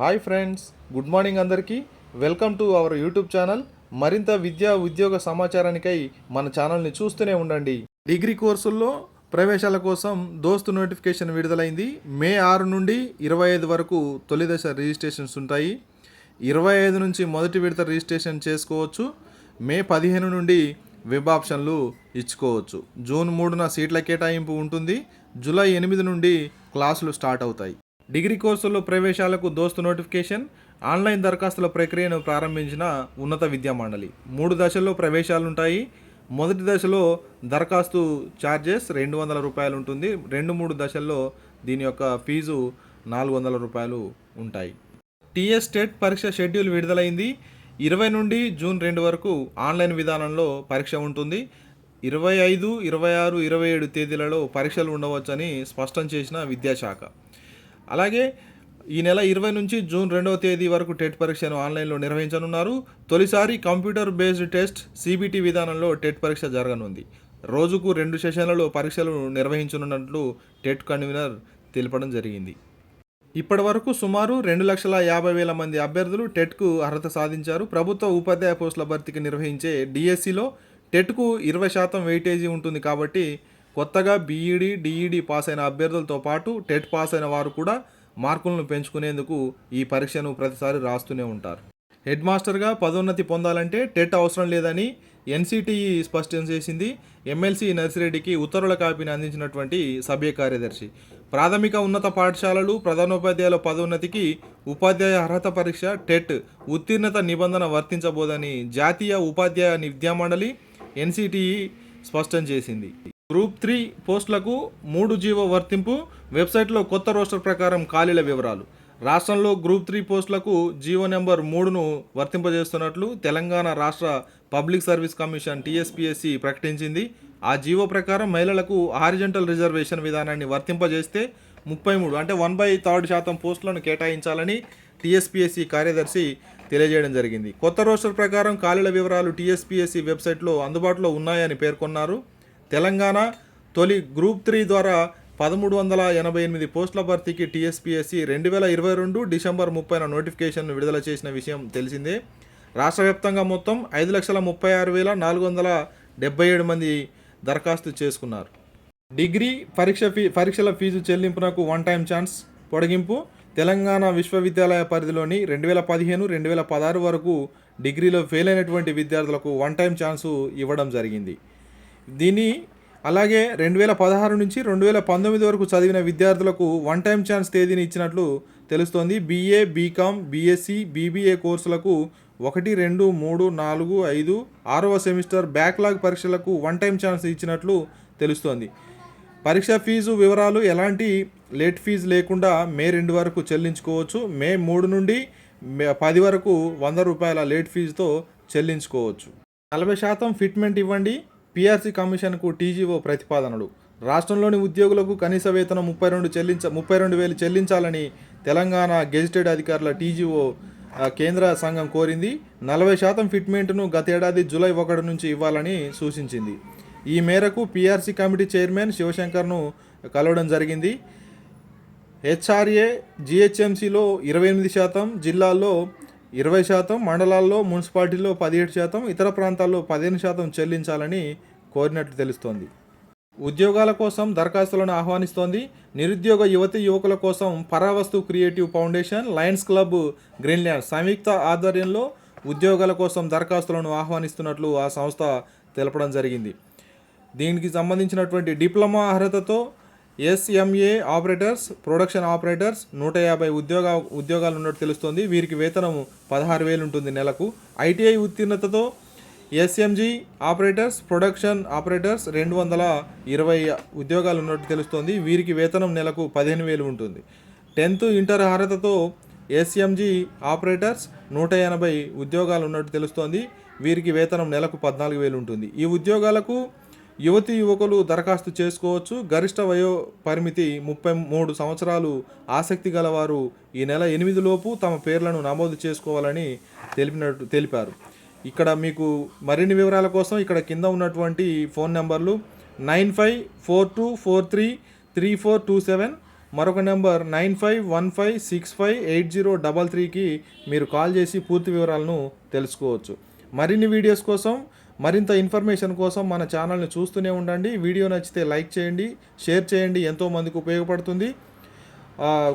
Hi friends good morning అందరికీ. Welcome to our YouTube channel. మరింత విద్యా ఉద్యోగ సమాచారానికై మన ఛానల్ని చూస్తూనే ఉండండి. డిగ్రీ కోర్సుల్లో ప్రవేశాల కోసం దోస్తు నోటిఫికేషన్ విడుదలైంది. మే ఆరు నుండి ఇరవై ఐదు వరకు తొలి దశ రిజిస్ట్రేషన్స్ ఉంటాయి. ఇరవై ఐదు నుంచి మొదటి విడత రిజిస్ట్రేషన్ చేసుకోవచ్చు. మే పదిహేను నుండి వెబ్ ఆప్షన్లు ఇచ్చుకోవచ్చు. జూన్ మూడున సీట్ల కేటాయింపు ఉంటుంది. జూలై ఎనిమిది నుండి క్లాసులు స్టార్ట్ అవుతాయి. డిగ్రీ కోర్సుల్లో ప్రవేశాలకు దోస్తు నోటిఫికేషన్ ఆన్లైన్ దరఖాస్తుల ప్రక్రియను ప్రారంభించిన ఉన్నత విద్యా మండలి. మూడు దశల్లో ప్రవేశాలుంటాయి. మొదటి దశలో దరఖాస్తు ఛార్జెస్ రెండు వందల రూపాయలు ఉంటుంది రెండు మూడు దశల్లో దీని యొక్క ఫీజు నాలుగు వందల రూపాయలు ఉంటాయి. టీఎస్ స్టేట్ పరీక్ష షెడ్యూల్ విడుదలైంది. ఇరవై నుండి జూన్ రెండు వరకు ఆన్లైన్ విధానంలో పరీక్ష ఉంటుంది. ఇరవై ఐదు ఇరవై ఆరు ఇరవై ఏడు తేదీలలో పరీక్షలు ఉండవచ్చని స్పష్టం చేసిన విద్యాశాఖ. అలాగే ఈ నెల ఇరవై నుంచి జూన్ రెండవ తేదీ వరకు టెట్ పరీక్షను ఆన్లైన్లో నిర్వహించనున్నారు. తొలిసారి computer based test C B T విధానంలో టెట్ పరీక్ష జరగనుంది. రోజుకు రెండు సెషన్లలో పరీక్షలు నిర్వహించనున్నట్లు టెట్ కన్వీనర్ తెలపడం జరిగింది. ఇప్పటి వరకు సుమారు రెండు లక్షల యాభై వేల మంది అభ్యర్థులు టెట్కు అర్హత సాధించారు. ప్రభుత్వ ఉపాధ్యాయ పోస్టుల భర్తీకి నిర్వహించే డిఎస్సిలో టెట్కు ఇరవై శాతం వెయిటేజీ ఉంటుంది కాబట్టి కొత్తగా బీఈడి డిఈడి పాస్ అయిన అభ్యర్థులతో పాటు టెట్ పాస్ అయిన వారు కూడా మార్కులను పెంచుకునేందుకు ఈ పరీక్షను ప్రతిసారి రాస్తూనే ఉంటారు. హెడ్ మాస్టర్గా పదోన్నతి పొందాలంటే టెట్ అవసరం లేదని ఎన్సిటిఈ స్పష్టం చేసింది. ఎమ్మెల్సీ నర్సిరెడ్డికి ఉత్తర్వుల కాపీని అందించినటువంటి సభ్య కార్యదర్శి. ప్రాథమిక ఉన్నత పాఠశాలలు ప్రధానోపాధ్యాయుల పదోన్నతికి ఉపాధ్యాయ అర్హత పరీక్ష టెట్ ఉత్తీర్ణత నిబంధన వర్తించబోదని జాతీయ ఉపాధ్యాయ విద్యామండలి ఎన్సిటిఈ స్పష్టం చేసింది. గ్రూప్ త్రీ పోస్టులకు మూడు జీవో వర్తింపు వెబ్సైట్లో కొత్త రోస్టర్ ప్రకారం ఖాళీల వివరాలు. రాష్ట్రంలో గ్రూప్ త్రీ పోస్టులకు జీవో నెంబర్ మూడును వర్తింపజేస్తున్నట్లు తెలంగాణ రాష్ట్ర పబ్లిక్ సర్వీస్ కమిషన్ టీఎస్పీఎస్సి ప్రకటించింది. ఆ జీవో ప్రకారం మహిళలకు హారిజెంటల్ రిజర్వేషన్ విధానాన్ని వర్తింపజేస్తే ముప్పై మూడు అంటే వన్ బై థర్డ్ శాతం పోస్టులను కేటాయించాలని టీఎస్పీఎస్సి కార్యదర్శి తెలియజేయడం జరిగింది. కొత్త రోస్టర్ ప్రకారం ఖాళీల వివరాలు టీఎస్పీఎస్సి వెబ్సైట్లో అందుబాటులో ఉన్నాయని పేర్కొన్నారు. తెలంగాణ తొలి గ్రూప్ త్రీ ద్వారా పదమూడు వందల ఎనభై ఎనిమిది పోస్టుల భర్తీకి టీఎస్పీఎస్సీ రెండు వేల ఇరవై రెండు డిసెంబర్ ముప్పైన నోటిఫికేషన్ విడుదల చేసిన విషయం తెలిసిందే. రాష్ట్ర వ్యాప్తంగా మొత్తం ఐదు లక్షల ముప్పై ఆరు వేల నాలుగు వందల డెబ్బై ఏడు మంది దరఖాస్తు చేసుకున్నారు. డిగ్రీ పరీక్ష ఫీ పరీక్షల ఫీజు చెల్లింపునకు వన్ టైం ఛాన్స్ పొడిగింపు. తెలంగాణ విశ్వవిద్యాలయ పరిధిలోని రెండు వేల పదిహేను రెండు వేల పదహారు వరకు డిగ్రీలో ఫెయిల్ అయినటువంటి విద్యార్థులకు వన్ టైం ఛాన్సు ఇవ్వడం జరిగింది. దీన్ని అలాగే రెండు వేల పదహారు నుంచి రెండు వేల పంతొమ్మిది వరకు చదివిన విద్యార్థులకు వన్ టైం ఛాన్స్ తేదీని ఇచ్చినట్లు తెలుస్తోంది. బీఏ బీకామ్ బీఎస్సీ బీబీఏ కోర్సులకు ఒకటి రెండు మూడు నాలుగు ఐదు ఆరవ సెమిస్టర్ బ్యాక్లాగ్ పరీక్షలకు వన్ టైం ఛాన్స్ ఇచ్చినట్లు తెలుస్తోంది. పరీక్ష ఫీజు వివరాలు ఎలాంటి లేట్ ఫీజు లేకుండా మే రెండు వరకు చెల్లించుకోవచ్చు. మే మూడు నుండి మే- పది వరకు వంద రూపాయల లేట్ ఫీజుతో చెల్లించుకోవచ్చు. నలభై శాతం ఫిట్మెంట్ ఇవ్వండి. పీఆర్సీ కమిషన్కు టీజీఓ ప్రతిపాదనలు. రాష్ట్రంలోని ఉద్యోగులకు కనీస వేతనం ముప్పై రెండు చెల్లించ ముప్పై రెండు వేలు చెల్లించాలని తెలంగాణ గెజిటెడ్ అధికారుల టీజీఓ కేంద్ర సంఘం కోరింది. నలభై శాతం ఫిట్మెంట్ను గతేడాది జూలై ఒకటి నుంచి ఇవ్వాలని సూచించింది. ఈ మేరకు పీఆర్సీ కమిటీ చైర్మన్ శివశంకర్ను కలవడం జరిగింది. హెచ్ఆర్ఏ జిహెచ్ఎంసీలో ఇరవై ఎనిమిది శాతం జిల్లాల్లో ఇరవై శాతం మండలాల్లో మున్సిపాలిటీలో పదిహేడు శాతం ఇతర ప్రాంతాల్లో పదిహేను శాతం చెల్లించాలని కోరినట్లు తెలుస్తోంది. ఉద్యోగాల కోసం దరఖాస్తులను ఆహ్వానిస్తోంది. నిరుద్యోగ యువతి యువకుల కోసం Paravastu creative foundation Lions Club Greenland సంయుక్త ఆధ్వర్యంలో ఉద్యోగాల కోసం దరఖాస్తులను ఆహ్వానిస్తున్నట్లు ఆ సంస్థ తెలపడం జరిగింది. దీనికి సంబంధించినటువంటి డిప్లొమా అర్హతతో ఎస్ఎంఏ ఆపరేటర్స్ ప్రొడక్షన్ ఆపరేటర్స్ నూట యాభై ఉద్యోగ ఉద్యోగాలు ఉన్నట్టు తెలుస్తుంది. వీరికి వేతనం పదహారు వేలు ఉంటుంది నెలకు. ఐటీఐ ఉత్తీర్ణతతో ఎస్ఎంజీ ఆపరేటర్స్ ప్రొడక్షన్ ఆపరేటర్స్ రెండు వందల ఇరవై ఉద్యోగాలు ఉన్నట్టు తెలుస్తోంది. వీరికి వేతనం నెలకు పదిహేను వేలు ఉంటుంది. టెన్త్ ఇంటర్ అర్హతతో ఎస్ఎంజీ ఆపరేటర్స్ నూట ఎనభై ఉద్యోగాలు ఉన్నట్టు తెలుస్తోంది. వీరికి వేతనం నెలకు పద్నాలుగు వేలు ఉంటుంది. ఈ ఉద్యోగాలకు యువతి యువకులు దరఖాస్తు చేసుకోవచ్చు. గరిష్ట వయో పరిమితి ముప్పై మూడు సంవత్సరాలు. ఆసక్తి గలవారు ఈ నెల ఎనిమిది లోపు తమ పేర్లను నమోదు చేసుకోవాలని తెలిపినట్టు తెలిపారు. ఇక్కడ మీకు మరిన్ని వివరాల కోసం ఇక్కడ కింద ఉన్నటువంటి ఫోన్ నెంబర్లు nine five four two four three three four two seven. మరొక number nine five one five six five eight zero double త్రీకి మీరు కాల్ చేసి పూర్తి వివరాలను తెలుసుకోవచ్చు. మరిన్ని వీడియోస్ కోసం మరింత ఇన్ఫర్మేషన్ కోసం మన ఛానల్ని చూస్తూనే ఉండండి. వీడియో నచ్చితే లైక్ చేయండి షేర్ చేయండి ఎంతోమందికి ఉపయోగపడుతుంది.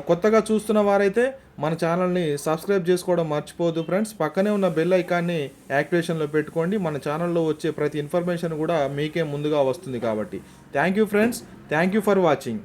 కొత్తగా చూస్తున్న వారైతే మన ఛానల్ని సబ్స్క్రైబ్ చేసుకోవడం మర్చిపోవద్దు ఫ్రెండ్స్. పక్కనే ఉన్న బెల్ ఐకాన్ని యాక్టివేషన్లో పెట్టుకోండి. మన ఛానల్లో వచ్చే ప్రతి ఇన్ఫర్మేషన్ కూడా మీకే ముందుగా వస్తుంది కాబట్టి. Thank you friends. Thank you for watching.